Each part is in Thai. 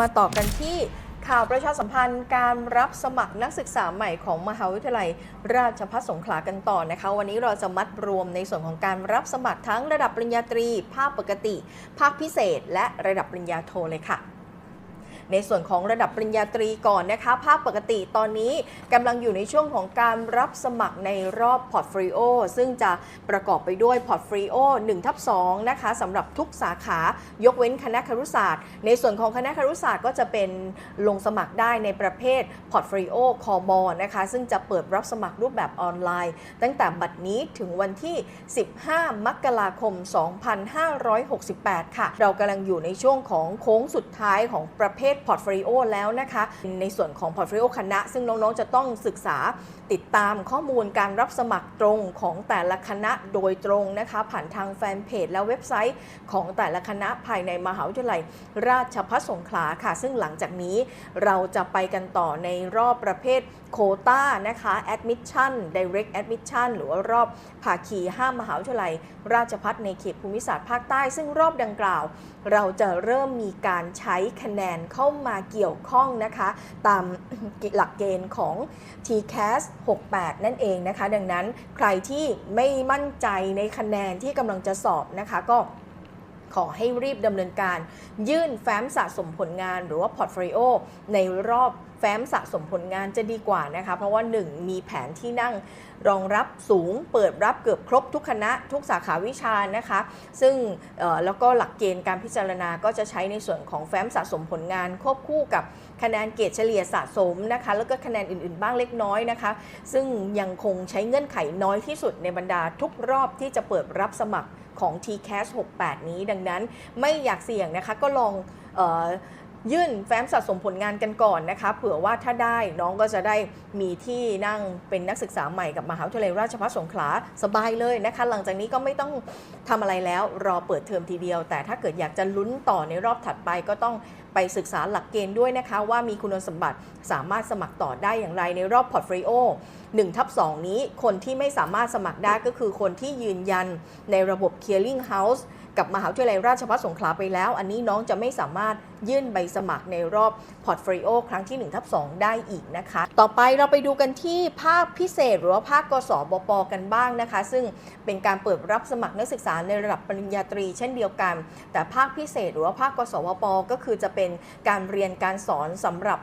มาต่อกันที่ข่าวประชาสัมพันธ์การรับสมัครนักศึกษาใหม่ของมหาวิทยาลัย ราชภัฏสงขลากันต่อนะคะ วันนี้เราจะมัดรวมในส่วนของการรับสมัครทั้งระดับปริญญาตรี ภาคปกติ ภาคพิเศษ และระดับปริญญาโทเลยค่ะ ในส่วนของระดับปริญญาตรีก่อนนะคะ ภาคปกติตอนนี้กำลังอยู่ในช่วงของการรับสมัครในรอบพอร์ตฟ o ลิโอซึ่งจะประกอบไปด้วยพอร์ตฟ o ลิโอ1ทับ2นะคะสำหรับทุกสาขายกเว้นคณะครุศาสตร์ ในส่วนของคณะครุศาสตร์ก็จะเป็นลงสมัครได้ในประเภทพอร์ตฟ o ลิโอคอบอนะคะซึ่งจะเปิดรับสมัครรูปแบบออนไลน์ ตั้งแต่บัดนี้ถึงวันที่ 15 มกราคม 2568 ค่ะ เรากำลังอยู่ในช่วงของโค้งสุดท้ายของประเภทพอร์ตโฟลิโอแล้วนะคะ ในส่วนของพอร์ตโฟลิโอคณะ ซึ่งน้องๆจะต้องศึกษาติดตามข้อมูลการรับสมัครตรงของแต่ละคณะโดยตรงนะคะ ผ่านทางแฟนเพจและเว็บไซต์ของแต่ละคณะภายในมหาวิทยาลัย ราชภัฏสงขลาค่ะ ซึ่งหลังจากนี้เราจะไปกันต่อในรอบประเภทโคต้านะคะ admission direct admission หรือว่ารอบภาคี5มหาวิทยาลัย ราชภัฏในเขตภูมิศาสตร์ภาคใต้ ซึ่งรอบดังกล่าว เราจะเริ่มมีการใช้คะแนนข้อเข้ามาเกี่ยวข้องนะคะ ตามหลักเกณฑ์ของ TCAS 68 นั่นเองนะคะ ดังนั้นใครที่ไม่มั่นใจในคะแนนที่กำลังจะสอบนะคะก็ ขอให้รีบดำเนินการ ยื่นแฟ้มสะสมผลงานหรือว่าพอร์ตโฟลิโอในรอบแฟ้มสะสมผลงานจะดีกว่านะคะ เพราะว่า 1 มีแผนที่นั่งรองรับสูง เปิดรับเกือบครบทุกคณะ ทุกสาขาวิชานะคะ ซึ่งแล้วก็หลักเกณฑ์การพิจารณาก็จะใช้ในส่วนของแฟ้มสะสมผลงาน ควบคู่กับคะแนนเกรดเฉลี่ยสะสมนะคะ แล้วก็คะแนนอื่นๆ บ้างเล็กน้อยนะคะ ซึ่งยังคงใช้เงื่อนไขน้อยที่สุดในบรรดาทุกรอบที่จะเปิดรับสมัคร ของ TCAS 68 นี้ ดังนั้นไม่อยากเสี่ยงนะคะก็ลองเออ ยื่นแฟ้มสะสมผลงานกันก่อนนะคะ เผื่อว่าถ้าได้น้องก็จะได้มีที่นั่งเป็นนักศึกษาใหม่กับมหาวิทยาลัยราชภัฏสงขลาสบายเลยนะคะ หลังจากนี้ก็ไม่ต้องทำอะไรแล้วรอเปิดเทอมทีเดียว แต่ถ้าเกิดอยากจะลุ้นต่อในรอบถัดไปก็ต้องไปศึกษาหลักเกณฑ์ด้วยนะคะ ว่ามีคุณสมบัติสามารถสมัครต่อได้อย่างไรในรอบพอร์ตโฟลิโอ1ทับ2นี้คนที่ไม่สามารถสมัครได้ก็คือคนที่ยืนยันในระบบ Clearing House กับมหาวิทยาลัยราชภัฏสงขลาไปแล้ว อันนี้น้องจะไม่สามารถยื่นใบสมัครในรอบพอร์ตโฟลิโอครั้งที่1ทับ2ได้อีกนะคะ ต่อไปเราไปดูกันที่ภาคพิเศษ หรือว่าภาคกสบปกันบ้างนะคะ ซึ่งเป็นการเปิดรับสมัครนักศึกษาในระดับปริญญาตรี เช่นเดียวกัน แต่ภาคพิเศษ หรือว่าภาคกสบปก็คือจะเป็นการเรียนการสอนสำหรับ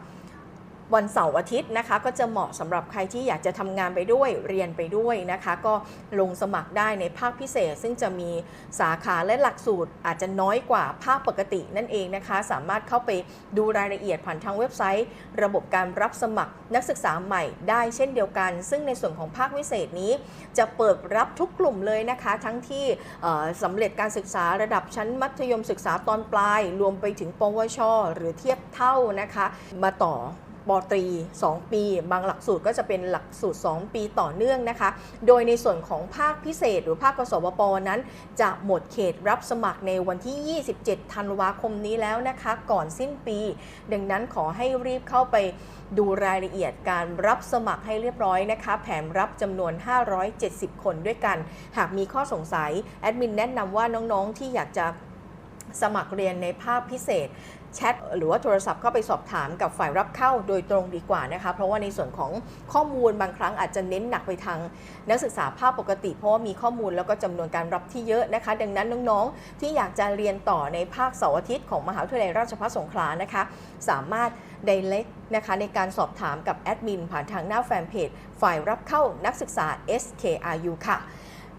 วันเสาร์อาทิตย์นะคะ ก็จะเหมาะสำหรับใครที่อยากจะทำงานไปด้วยเรียนไปด้วยนะคะ ก็ลงสมัครได้ในภาคพิเศษ ซึ่งจะมีสาขาและหลักสูตรอาจจะน้อยกว่าภาคปกตินั่นเองนะคะ สามารถเข้าไปดูรายละเอียดผ่านทางเว็บไซต์ ระบบการรับสมัครนักศึกษาใหม่ได้เช่นเดียวกัน ซึ่งในส่วนของภาควิเศษนี้ จะเปิดรับทุกกลุ่มเลยนะคะ ทั้งที่สำเร็จการศึกษาระดับชั้นมัธยมศึกษาตอนปลาย รวมไปถึงปวช หรือเทียบเท่านะคะ มาต่อ ปตรี 2 ปี บางหลักสูตรก็จะเป็นหลักสูตร 2 ปีต่อเนื่องนะคะ โดยในส่วนของภาคพิเศษ หรือภาคกสบปนั้น จะหมดเขตรับสมัครในวันที่ 27 ธันวาคมนี้แล้วนะคะ ก่อนสิ้นปี ดังนั้นขอให้รีบเข้าไปดูรายละเอียดการรับสมัครให้เรียบร้อยนะคะ แผนรับจำนวน 570 คนด้วยกัน หากมีข้อสงสัย แอดมินแนะนำว่าน้องๆที่อยากจะสมัครเรียนในภาคพิเศษ แชทหรือว่าโทรศัพท์เข้าไปสอบถามกับฝ่ายรับเข้าโดยตรงดีกว่านะคะเพราะว่าในส่วนของข้อมูลบางครั้งอาจจะเน้นหนักไปทางนักศึกษาภาคปกติ เพราะว่ามีข้อมูลแล้วก็จำนวนการรับที่เยอะนะคะ ดังนั้นน้องๆ ที่อยากจะเรียนต่อในภาคเสาร์อาทิตย์ของมหาวิทยาลัยราชภัฏสงขลานะคะ สามารถ direct นะคะในการสอบถามกับแอดมินผ่านทางหน้าแฟนเพจฝ่ายรับเข้านักศึกษา SKRU ค่ะ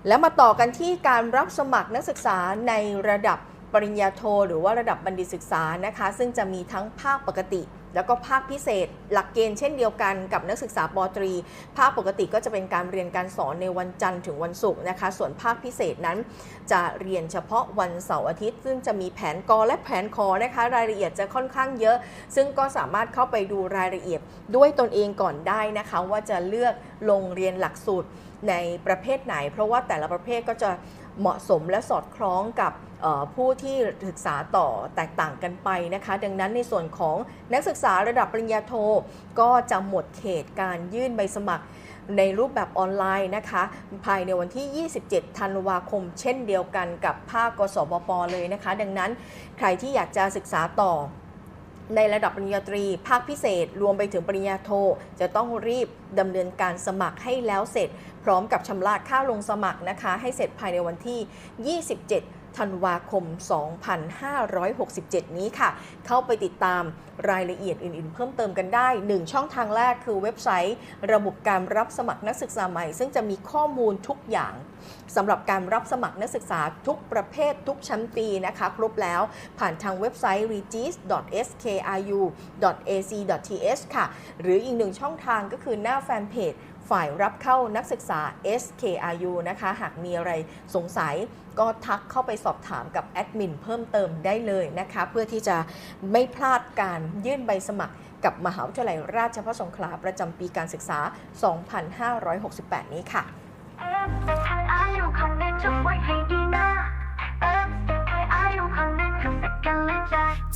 แล้วมาต่อกันที่การรับสมัครนักศึกษาในระดับ ปริญญาโท หรือว่าระดับบัณฑิตศึกษานะคะ ซึ่งจะมีทั้งภาคปกติ แล้วก็ภาคพิเศษหลักเกณฑ์เช่นเดียวกันกับนักศึกษาปตรี ภาคปกติก็จะเป็นการเรียนการสอนในวันจันทร์ถึงวันศุกร์นะคะ ส่วนภาคพิเศษนั้น จะเรียนเฉพาะวันเสาร์อาทิตย์ ซึ่งจะมีแผนกอและแผนคอนะคะ รายละเอียดจะค่อนข้างเยอะ ซึ่งก็สามารถเข้าไปดูรายละเอียดด้วยตนเองก่อนได้นะคะ ว่าจะเลือกลงเรียนหลักสูตรในประเภทไหน เพราะว่าแต่ละประเภทก็จะเหมาะสมและสอดคล้องกับผู้ที่ศึกษาต่อแตกต่างกันไปนะคะ ดังนั้นในส่วนของนักศึกษาระดับปริญญาโท ก็จะหมดเขตการยื่นใบสมัครในรูปแบบออนไลน์นะคะ ภายในวันที่ 27 ธันวาคม เช่นเดียวกันกับภาคกสบปเลยนะคะ ดังนั้นใครที่อยากจะศึกษาต่อในระดับปริญญาตรี ภาคพิเศษ รวมไปถึงปริญญาโท จะต้องรีบดำเนินการสมัครให้แล้วเสร็จ พร้อมกับชำระค่าลงสมัครนะคะ ให้เสร็จภายในวันที่ 27 ธันวาคม 2567 นี้ค่ะ เข้าไปติดตามรายละเอียดอื่นๆ เพิ่มเติมกันได้ 1 ช่องทางแรกคือเว็บไซต์ ระบบการรับสมัครนักศึกษาใหม่ ซึ่งจะมีข้อมูลทุกอย่างสำหรับการรับสมัครนักศึกษาทุกประเภททุกชั้นปีนะคะ ครบแล้วผ่านทางเว็บไซต์ regis.skru.ac.th ค่ะ หรืออีกหนึ่งช่องทางก็คือหน้าแฟนเพจ ฝ่ายรับเข้านักศึกษา SKRU นะคะ หากมีอะไรสงสัยก็ทักเข้าไปสอบถามกับแอดมินเพิ่มเติมได้เลยนะคะ เพื่อที่จะไม่พลาดการยื่นใบสมัครกับมหาวิทยาลัยราชภัฏสงขลาประจำปีการศึกษา 2568 นี้ค่ะ